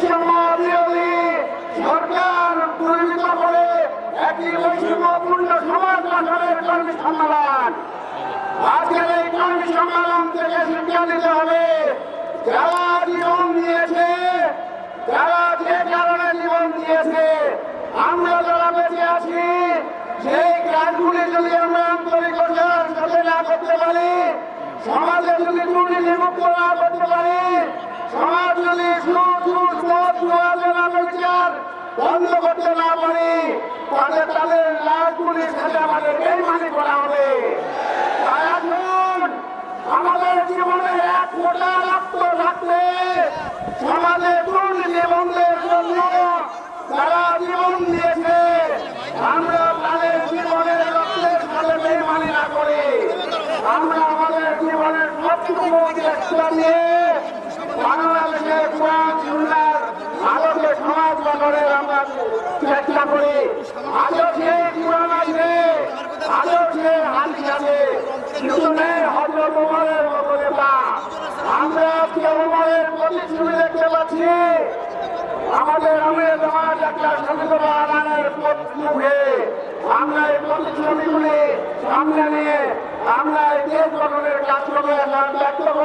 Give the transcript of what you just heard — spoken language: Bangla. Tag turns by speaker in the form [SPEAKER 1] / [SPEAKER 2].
[SPEAKER 1] বৈষম্য বিরোধী সরকার দুর্নীত করে একটি বৈষম্যপূর্ণ সমাজ গঠনের কর্মী সম্মেলন। আজকের এই কর্মী সম্মেলন থেকে শিক্ষা দিতে হবে, যারা জীবন দিয়েছে, যারা যে কারণে জীবন দিয়েছে, আমরা যারা বেঁচে আছি, সেই যদি সমাজ যদি বন্ধ করতে না পারি, তাদের তাদের লাশগুলির সাথে আমাদের বেইমানি করা হবে। আমাদের জীবনে এক মোটা রক্ত থাকলে সমাজে দুর্নীতি বন্ধের জন্য যারা জীবন দিয়েছে, আমরা তাদের জীবনের রক্তের সাথে বেমানি না করে, আমরা আমাদের জীবনের সবটুকু নিয়ে বাংলাদেশের কোরআন সুন্নার আলোকে সমাজ গঠনের আমরা চেষ্টা করি আজও সে হাদিস হজরত উমরের মতো নেতা আমরা আজকে উমরের প্রতিশ্রুতি দেখতে পাচ্ছি আমাদের আমির জামাত ডাক্তার শফিকুর আমরা এই প্রতিশ্রুতিগুলি সামনে নিয়ে আমরা এই দেশ গঠনের কাজকর্মে ব্যক্ত করে